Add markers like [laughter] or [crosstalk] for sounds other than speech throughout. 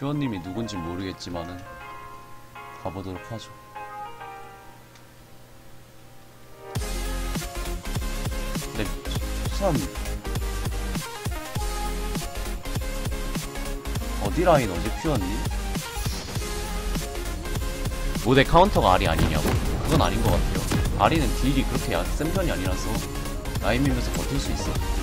퓨어님이 누군지 모르겠지만은 가보도록 하죠. 근데 참 어디 라인 어디 퓨어님? 모델 카운터가 아리 아니냐고? 그건 아닌 것 같아요. 아리는 딜이 그렇게 야- 센 편이 아니라서 라인 밀면서 버틸 수 있어.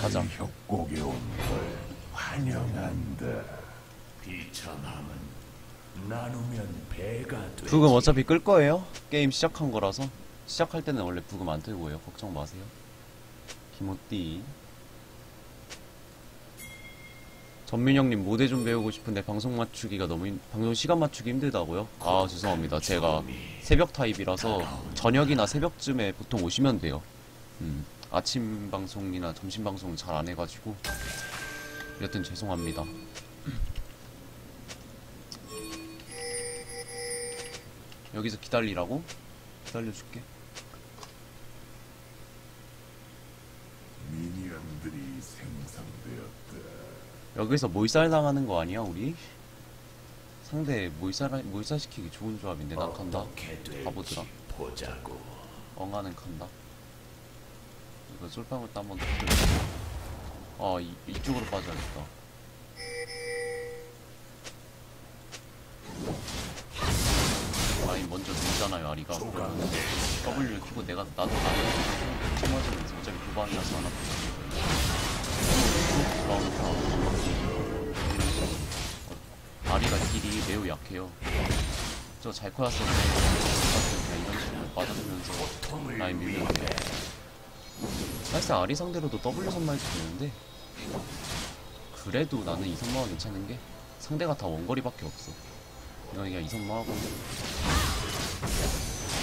가자. 협곡에 온 걸 환영한다. 비참함은 나누면 배가 돼. 부금 어차피 끌 거예요. 게임 시작한 거라서 시작할 때는 원래 부금 안 들고 해요. 걱정 마세요. 김호띠 전민영님 모대 좀 배우고 싶은데 방송 맞추기가 너무 힘- 방송 시간 맞추기 힘들다고요? 아 죄송합니다. 제가 새벽 타입이라서 저녁이나 새벽쯤에 보통 오시면 돼요. 음, 아침 방송이나 점심 방송 잘 안 해가지고 여튼 죄송합니다. 여기서 기다리라고? 기다려줄게. 미니언들이 생성되었다. 여기서 몰살 당하는 거 아니야 우리? 상대 몰살 몰살 시키기 좋은 조합인데 난 간다. 바보들아. 보자고. 엉아는 간다. 이거 솔방울 또 한번 더. 아 이, 이쪽으로 빠져야겠다. 라인 먼저 밀잖아요 아리가. 그러면 W를 키고 내가 나도 나를 쳐맞으면서 어차피 두 방이라서 하나. 그럼 아리가 딜이 매우 약해요. 저잘 커였을 때 이런 식으로 빠져주면서 라인 밀면 돼. 사실상 아리 상대로도 W 선마해도 되는데 그래도 나는 이 선마가 괜찮은 게 상대가 다 원거리밖에 없어. 그냥 이 선마하고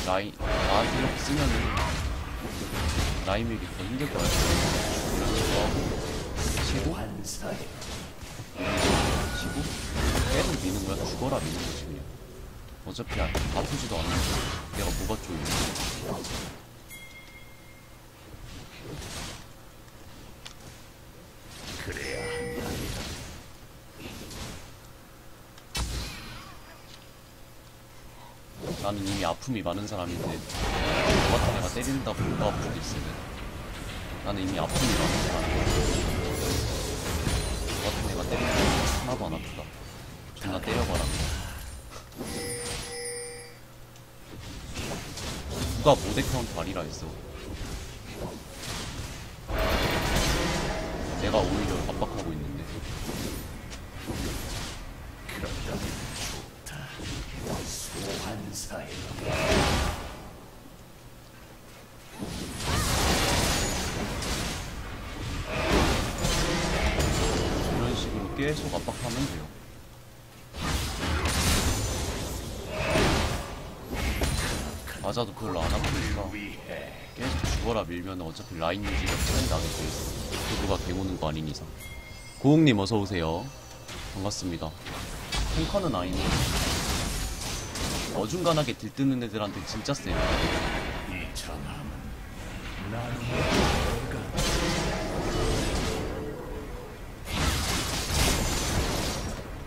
라인 나한테 이렇게 쓰면은 라인 밀기 더 힘들 거야. 치고 환사에 치고 계속 미는 거야. 죽어라 미는 거지 그냥. 어차피 아- 아프지도 않아. 내가 뭐가 좋은데. 그래야 한다. 나는 이미 아픔이 많은 사람인데 너 같은 애가 때린다고 뭐가 아프겠으면 나는 이미 아픔이 많은 사람이야. 너 같은 애가 때린다고 하나도 안 아프다. 존나 때려봐라. 누가 모델 카운트 아니라 했어. 내가 오히려 맞아도 별로 안 아프니까 계속 죽어라 밀면 어차피 라인 유지가 차이 나게 돼 있어. 그거가 개오는 거 아닌 이상. 고웅님 어서 오세요. 반갑습니다. 탱커는 아니네. 어중간하게 들뜨는 애들한테 진짜 세. 비참함은 나누면 배가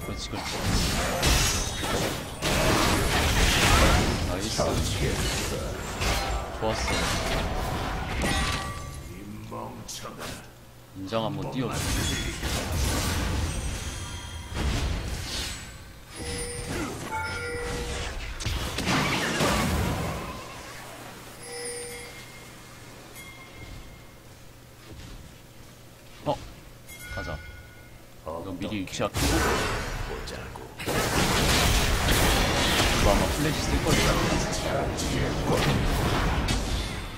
그렇지 그렇지. 나이스. 좋았어. 인장 한번 띄워줘. 어, 가자. 이거 미리 위치할게.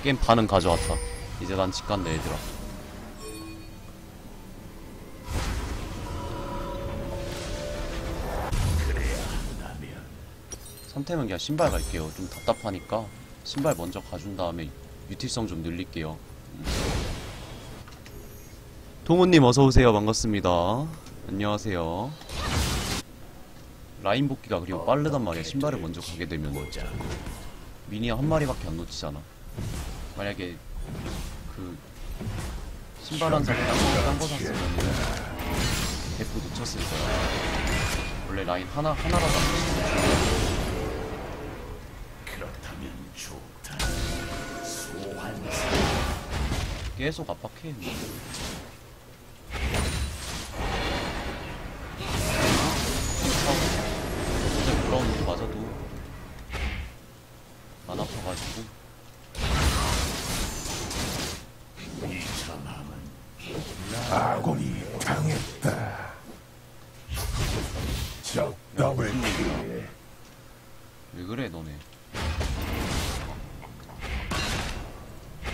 게임 반은 가져왔다. 이제 난 집 간다, 얘들아. 선택은 그냥 신발 갈게요. 좀 답답하니까 신발 먼저 가준 다음에 유틸성 좀 늘릴게요. 음. 동훈님 어서오세요. 반갑습니다. 안녕하세요. 라인 복귀가 그리고 빠르단 말이야. 신발을 먼저 가게 되면 미니 한 마리밖에 안 놓치잖아. 만약에 그 신발 한 사기 딴거 샀으면 대포 놓쳤을 거야. 원래 라인 하나 하나라도 안 놓치면 그렇다면 좋다. 계속 압박해. 진짜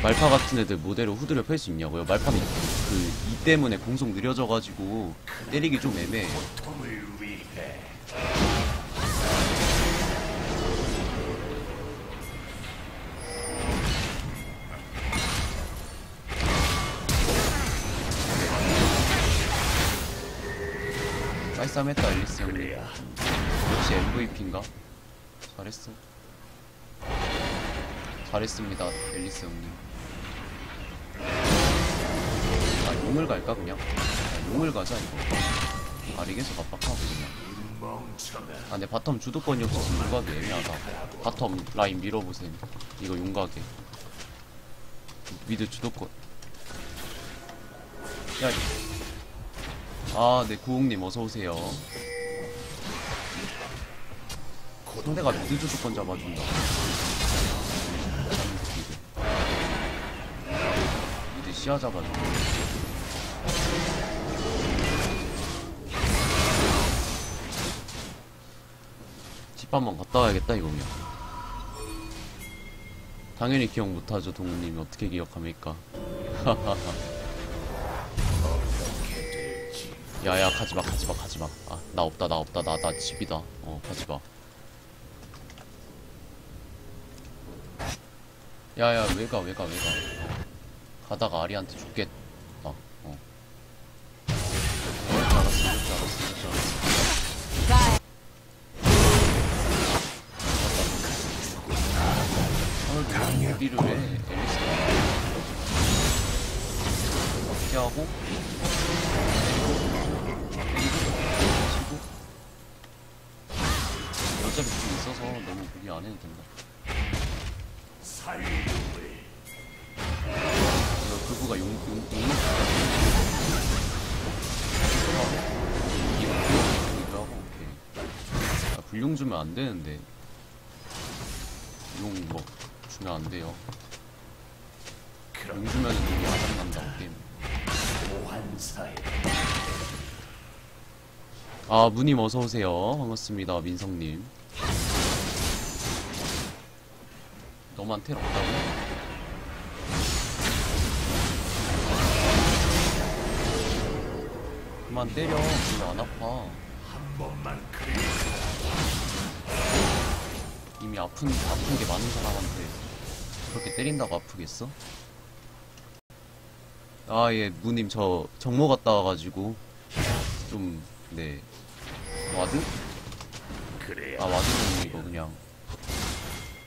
말파 같은 애들 모델을 후드려 펼수 있냐고요? 말파는 그 이 때문에 공속 느려져가지고 때리기 좀 애매해 통을 위해 쌀쌈했다 앨리스 형님 역시 MVP인가? 잘했어. 잘했습니다, 앨리스 형님. 용을 갈까, 그냥? 아, 용을 가자, 이거. 아, 리게서 압박하고, 그냥. 아, 근데 바텀 주도권이 없어서 용가기 애매하다. 바텀 라인 밀어보세요. 이거 용가게. 미드 주도권. 야, 이- 아, 네, 구홍님 어서오세요. 상대가 미드 주도권 잡아준다. 미드 시야 잡아준다. 집 한번 갔다 와야겠다 이거면. 당연히 기억 못하죠 동우님이. 어떻게 기억합니까? [laughs] 야야 가지마 가지마 가지마. 아 나 없다 나 없다. 나 나 집이다. 어 가지마. 야야 왜가 왜가 왜가? 가다가 아리한테 죽겠 용, 용, 용, 이거 하고, 오케이. 아, 불용 주면 안 되는데. 용, 뭐, 주면 안 돼요. 용 주면은 용이 아장난다고, 게임. 아, 무님 어서오세요. 반갑습니다. 민성님. 너만 텔 없다고? 그만 때려. 별로 안 아파. 이미 아픈, 아픈 게 많은 사람한테 그렇게 때린다고 아프겠어? 아, 예, 무님, 저 정모 갔다 와가지고, 좀, 네. 와드? 아, 와드는 이거 그냥.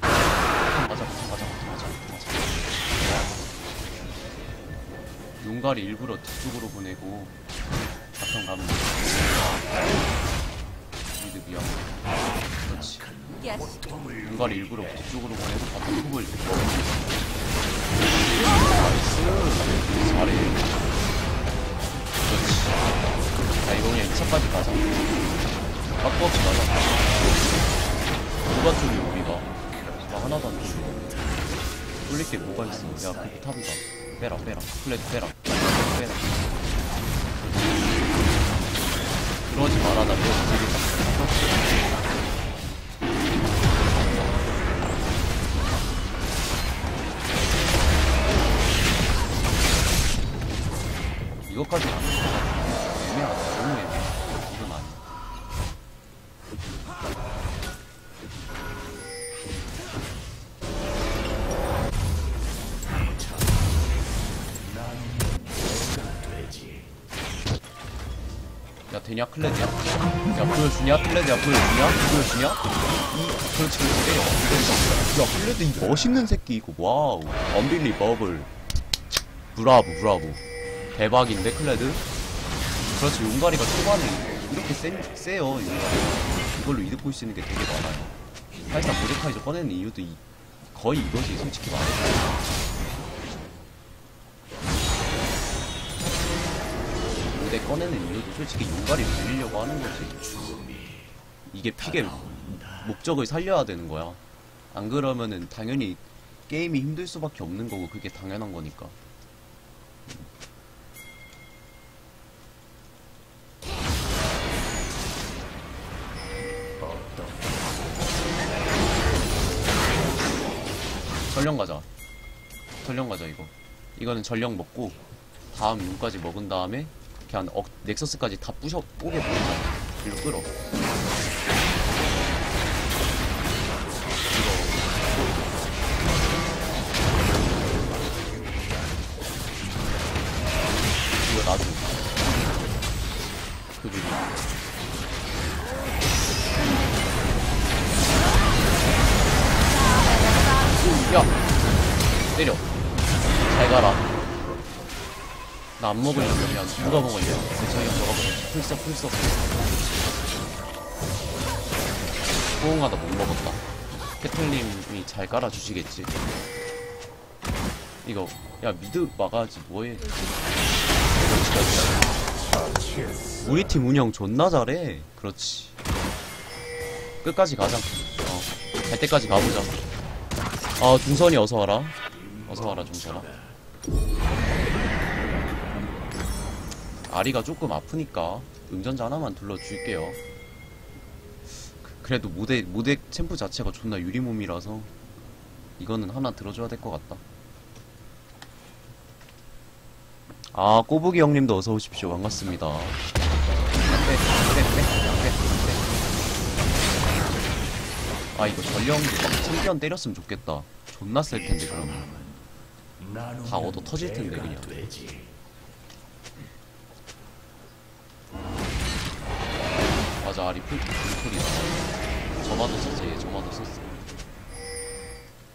맞아, 맞아, 맞아, 맞아, 맞아. 용가리 일부러 뒤쪽으로 보내고 바텀 가면 돼. 미드 미야. 그렇지. 용가리 일부러 뒤쪽으로 보내고 바텀 훅을 나이스. 잘해. 그렇지. 자, 이거 그냥 2차까지 가자. 바꿔 없이 가자. 누가 쪽이 우리가? 나 하나도 안 죽어. 뚫릴 게 뭐가 있어. 야, 그 탑이다. 빼라, 빼라. 플레드 빼라. 빼라. 그러지 마라, 나 이거 되게 이것까지 안 해. 애매하다. 너무 애매해. 야 되냐 클레드야? 야 보여주냐 클레드야 보여주냐? 보여주냐? 이 그렇지 그렇지 때려 때려. 야 클레드 이 멋있는 새끼 이거 와우 언빌리 버블 브라보 브라보 대박인데 클레드? 그렇지 용가리가 초반에 이렇게 센, 세요 이거. 이걸로 이득 볼 수 있는 게 되게 많아요 사실상 모데카이저 꺼내는 이유도 이, 거의 이거지 솔직히 말해서 꺼내는 이유도 솔직히 용가리 돌리려고 하는 거지. 이게 픽의 목적을 살려야 되는 거야. 안 그러면은 당연히 게임이 힘들 수밖에 없는 거고 그게 당연한 거니까. 전령 가자. 전령 가자 이거. 이거는 전령 먹고 다음 룬까지 먹은 다음에 그냥 억, 넥서스까지 다 부셔 뽀개 보이자 일로 끌어. 이거 이거 놔줘 그리고 야 때려. 잘 가라 나 안 먹으려면 그냥 누가 먹을래? 대창이 형 너가 먹어. 풀썩 풀썩. 호응하다 못 먹었다. 캐틀님이 잘 깔아주시겠지. 이거 야 미드 막아야지 뭐해? 우리 팀 운영 존나 잘해. 그렇지. 끝까지 가자. 어. 갈 때까지 가보자. 아 중선이 어서 와라. 어서 와라 중선아. 아리가 조금 아프니까 음전자 하나만 둘러줄게요. 그- 그래도 모대 모대 챔프 자체가 존나 유리 몸이라서 이거는 하나 들어줘야 될 것 같다. 아 꼬부기 형님도 어서 오십시오. 반갑습니다. 아 이거 전령 막 챔피언 때렸으면 좋겠다. 존나 셀 텐데 그러면. 다 얻어 터질 텐데 그냥. 맞아 아리 풀 풀이다 저마도 썼어 얘 저마도 썼어.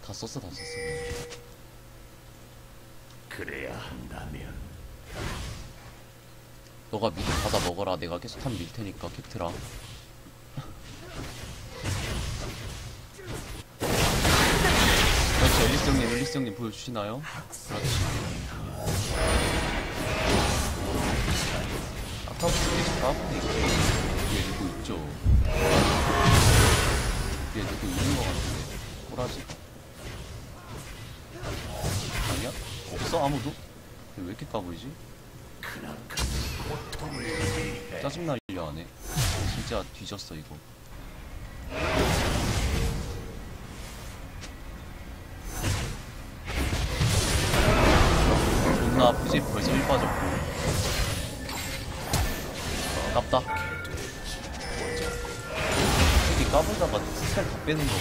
다 썼어 다 썼어. 그래야 한다면. 너가 미드 받아 먹어라. 내가 계속 탑밀 테니까 캡트라. 그렇지 앨리스 형님 앨리스 형님 보여주시나요? 그렇지. 아까부터 계속 뒤에 누구 있죠? 뒤에 누구 있는 것 같은데 꼬라지 아니야? 없어 아무도? 왜 이렇게 고통을 위해 짜증나려 하네. 진짜 뒤졌어, 이거. 존나 아프지? 벌써 1 빠졌고. 아깝다. 까불다가 스펠 다 빼는 거 봐.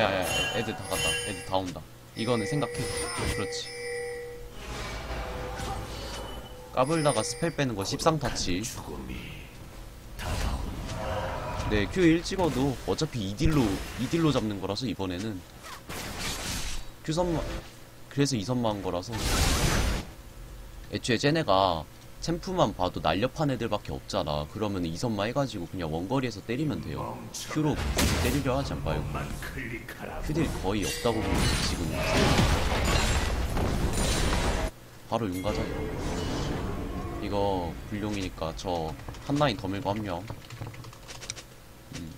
야야야, 애들 다 갔다. 애들 다 온다. 이거는 생각해. 그렇지. 까불다가 스펠 빼는 거 십상타치. 죽음이 다가온 네, Q1 찍어도 어차피 2딜로, 2딜로 잡는 거라서 이번에는 Q3만, 그래서 2선만 한 거라서 애초에 쟤네가 챔프만 봐도 날렵한 애들밖에 없잖아. 그러면 2선만 해가지고 그냥 원거리에서 때리면 돼요. Q로 굳이 때리려 하지 클릭하라. 큐딜 거의 없다고 보면 돼, 지금. 바로 용 가자, 이거. 이거 불용이니까 저 한 라인 더 밀고 한 명. 음.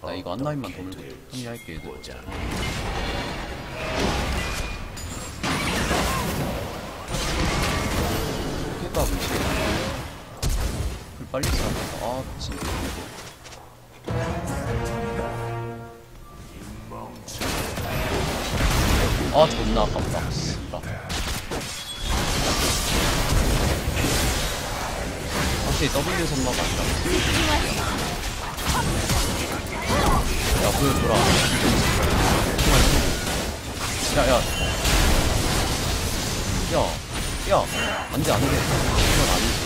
나 이거 한라인만 더 물고 합류할게 얘들 무시해 불 빨리 차다 아 미친. 아 존나 아깝다. 확실히 W 선마가 아니라. 야 보여줘라. 야야 야, 야, 안 돼, 안 돼. 이건 아니지.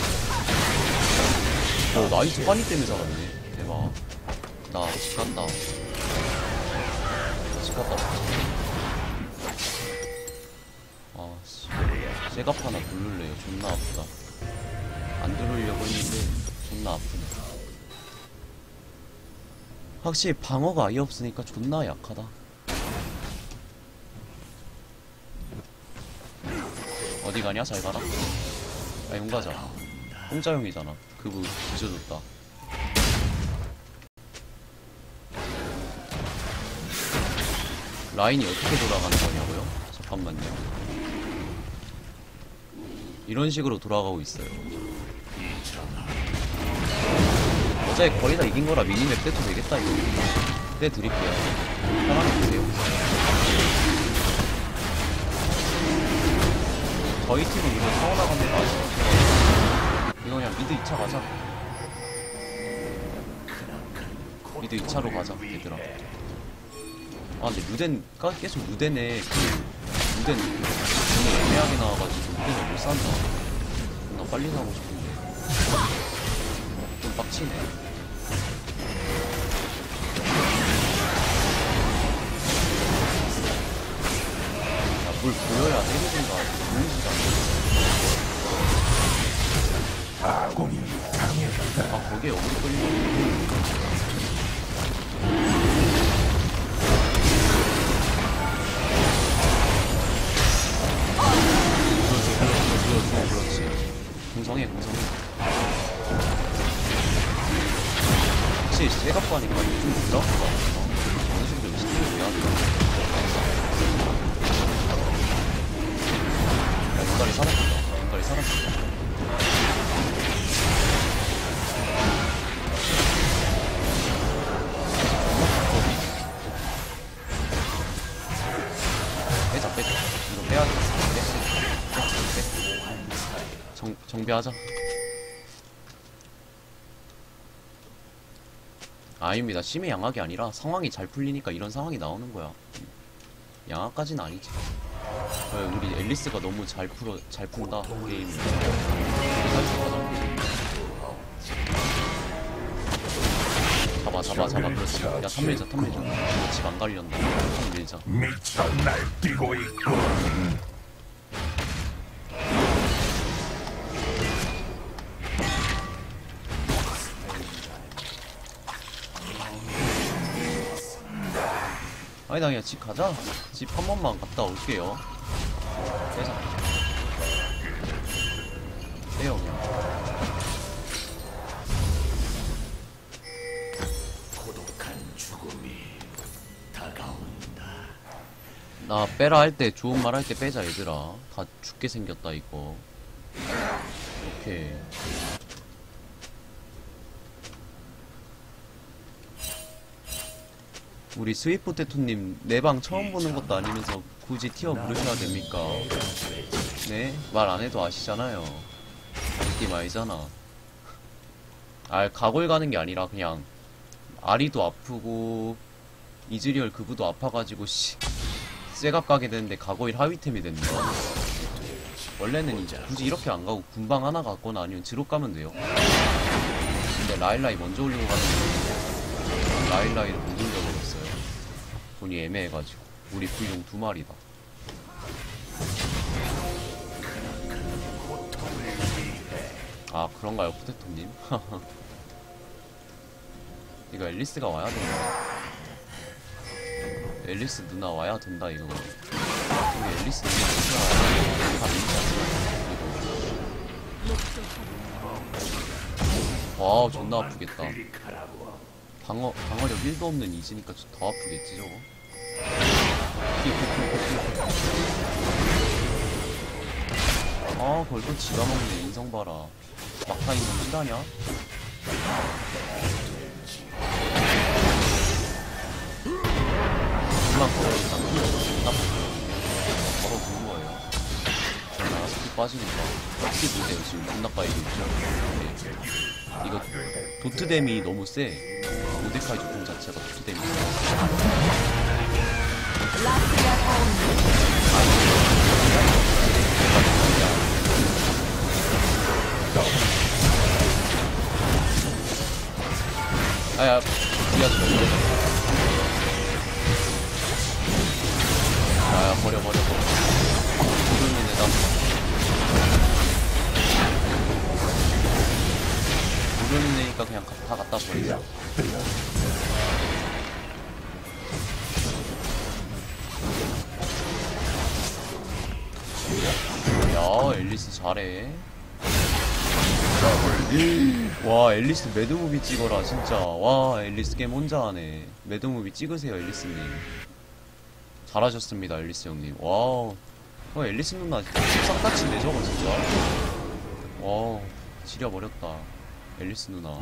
오, 나이스 환희 때문에 잡았네. 대박. 나, 집 간다. 집 갔다. 아, 씨. 쇠갑 하나 누를래요. 존나 아프다. 안 누르려고 했는데, 존나 아프네. 확실히 방어가 아예 없으니까 존나 약하다. 어디 가냐? 잘 가라. 야, 용 가자. 공짜용이잖아. 그부 부셔줬다. 라인이 어떻게 돌아가는 거냐고요? 잠깐만요. 이런 식으로 돌아가고 있어요. 어제 거의 다 이긴 거라 미니맵 떼도 되겠다, 이거. 떼 드릴게요. 보세요. 저희 팀은 이거 타고 나가면 맞아. 이거 그냥 미드 2차 가자. 미드 2차로 가자, 얘들아. 아, 근데 루덴, 까- 계속 루덴에 그, 루덴 너무 애매하게 나와가지고 루덴을 못 산다. 나 빨리 사고 싶은데. 좀 빡치네. 뭘 보여야 때리든가 보이지가 않네. 아군이 당했다. 아 거기에 어디 끌리는 그렇지 그렇지 그렇지 그렇지 공성해 공성해 혹시 쇠갑고 하니까 이게 좀 부드러운 것 같아 어느 정도 스킬을 해야 돼 하자. 아닙니다. 심해 양악이 아니라 상황이 잘 풀리니까 이런 상황이 나오는 거야. 양악까지는 아니지. 어, 우리 앨리스가 너무 잘 풀어 잘 푼다 게임 잡아 잡아 잡아. 그렇지. 야 탐밀자 탐밀자. 집안 갈린다 탐밀자. 미쳐 날뛰고 있군. 아니 나 그냥 집 가자. 집 한 번만 갔다 올게요. 빼자 빼요 그냥. 나 빼라 할 때 좋은 말 할 때 빼자 얘들아. 다 죽게 생겼다 이거. 오케이 우리 스윗포테토님 내 방 처음 보는 것도 아니면서 굳이 티어 부르셔야 됩니까 네? 말 안 해도 아시잖아요 느낌 알잖아 아 각올 가는 게 아니라 그냥 아리도 아프고 이즈리얼 그부도 아파가지고 씨 쇠갑 가게 되는데 가고일 하위템이 됐네요. 원래는 이제 굳이 이렇게 안 가고 군방 하나 갔거나 아니면 드롭 가면 돼요. 근데 라일라이 먼저 올리고 가는 라일라이를 못 올려버렸어요. 돈이 애매해가지고 우리 불용 두 마리다. 아 그런가요 포테토님? [laughs] 이거 앨리스가 와야 된다. 앨리스 누나 와야 된다 이거. 우리 앨리스 누나 진짜 다 민지 이거. 와 존나 아프겠다. 방어, 방어력 1도 없는 이지니까 좀더 아프겠지, 저거. 아, 벌써 지가 먹네, 인성 봐라. 막타 인성 실하냐? 금방 걸어있다. 딱 걸어 부는 거예요. 나가 스피 빠지니까. 스피 보세요, 지금 존나 까이고 있죠. 네. 이거 도트댐이 너무 세. 모데카이 조건 자체가 도트댐이 세. 아야, 미안해. 아야, 버려, 버려, 버려. 애다. 모르는 애니까 그냥 가- 다 갖다 버리자. 잘해. 와, 앨리스 매드무비 찍어라, 진짜. 와, 앨리스 게임 혼자 하네. 매드무비 찍으세요, 앨리스님. 잘하셨습니다, 앨리스 형님. 와, 어, 앨리스 누나 십상같이네, 저거, 진짜. 와, 지려버렸다. 앨리스 누나.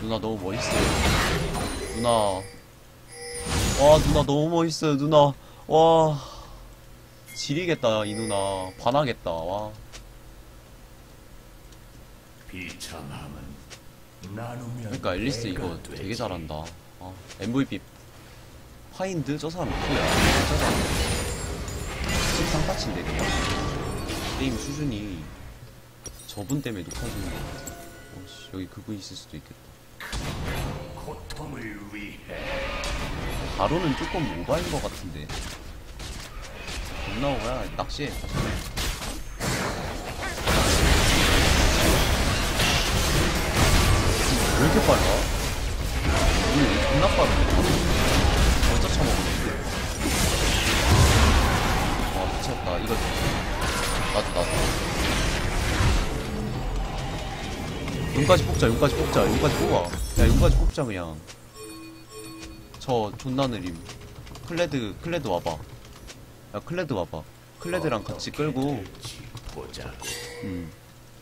누나 너무 멋있어요. 누나. 와, 누나 너무 멋있어요, 누나. 와. 지리겠다, 이 누나. 반하겠다, 와. 비참함은 나누면 그러니까 앨리스 이거. 되게 잘한다. 아, MVP 파인드 저 사람 누구야? 저 사람 십상까치인데 그냥 게임 수준이 저분 때문에 높아지는 것 같아. 어 씨 여기 그분 있을 수도 있겠다. 고통을 위해 바로는 조금 오바인 것 같은데. 겁나 오야 낚시해. 왜 이렇게 빨라? 이거 존나 빠르네. 어쩌 쳐먹었는데. 와, 미쳤다. 이거. 나도, 나도. 용까지 뽑자, 용까지 뽑자, 용까지 뽑아. 야, 용까지 뽑자, 그냥. 저 존나 느림. 클레드, 클레드 와봐. 야, 클레드 와봐. 클레드랑 같이 끌고, 음.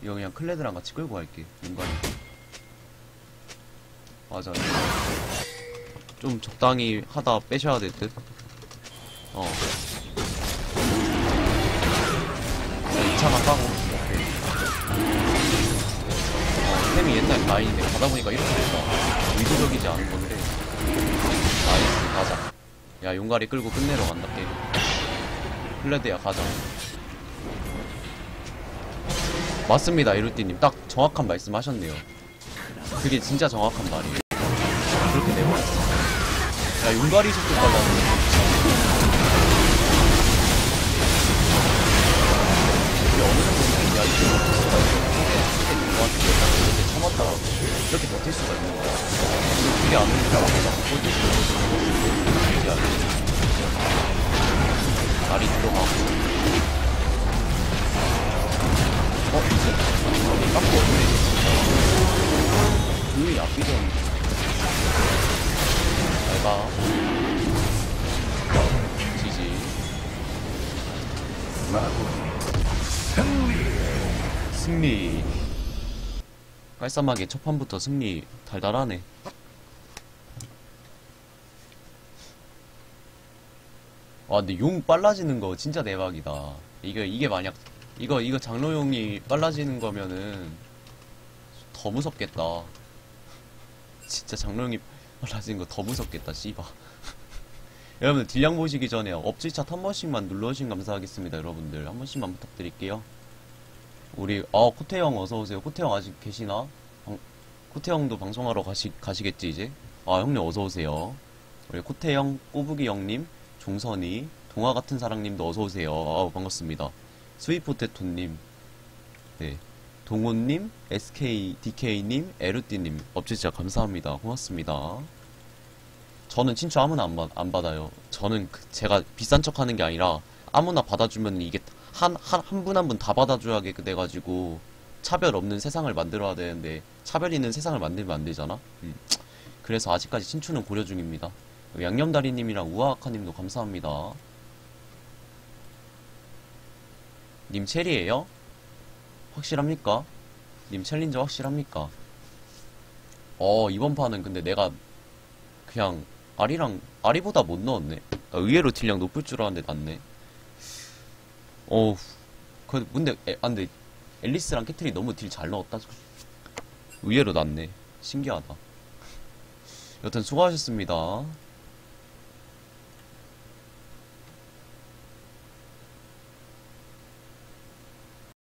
이거 그냥 클레드랑 같이 끌고 갈게. 용가리. 맞아. 좀 적당히 하다 빼셔야 될 듯. 어. 자, 2차만 까고. 어, 템이 옛날 라인인데 가다 보니까 이렇게 됐다. 의도적이지 않은 건데. 나이스, 가자. 야, 용가리 끌고 끝내러 간다, 게임. 클레드야, 가자. 맞습니다, 이루띠님. 딱 정확한 말씀 하셨네요. 그게 진짜 정확한 말이에요. 그렇게 내버렸어. 야, 용가리 속도 이렇게 참았다가 이렇게 버틸 수가 있는 거야. 그게 안 되니까 내가 못 버틸 수가 있어. 이게 안 돼. 다리 들어가고. 어, 이제, 여기 깎고 없네, 진짜. 조용히 앞비전. 잘 가. 지지. 승리. 깔쌈하게 첫 판부터 승리 달달하네. 아, 근데 용 빨라지는 거 진짜 대박이다. 이거, 이게 만약, 이거, 이거 장로용이 빨라지는 거면은 더 무섭겠다. 진짜 장로용이 빨라지는 거더 무섭겠다, 씨바. [laughs] 여러분들 딜량 보시기 전에 업질차 한 번씩만 눌러주시면 감사하겠습니다, 여러분들. 한 번씩만 부탁드릴게요. 우리, 어, 코태형 어서오세요. 코태형 아직 계시나? 방- 코태형도 방송하러 가시, 가시겠지, 이제? 아, 형님 어서오세요. 우리 코태형, 꼬부기 형님, 종선이, 동화 같은 사랑님도 어서오세요. 아우, 반갑습니다. 스위포테토님, 네. 동훈님, SK, DK님, 에르띠님, 업체자 감사합니다. 고맙습니다. 저는 친추 아무나 안, 받, 안 받아요. 저는 그- 제가 비싼 척 하는 게 아니라 아무나 받아주면 이게 한, 한, 한 분 한 분 다 받아줘야게 돼가지고 차별 없는 세상을 만들어야 되는데 차별 있는 세상을 만들면 안 되잖아? 음. 그래서 아직까지 친추는 고려 중입니다. 양념다리님이랑 우아아카님도 감사합니다. 님 체리에요? 확실합니까? 님 챌린저 확실합니까? 어 이번 판은 근데 내가 그냥 아리랑 아리보다 못 넣었네. 아, 의외로 딜량 높을 줄 알았는데 낮네. 어우 그 근데 에, 아, 근데 앨리스랑 캐틀이 너무 딜 잘 넣었다. 의외로 낮네. 신기하다. 여튼 수고하셨습니다.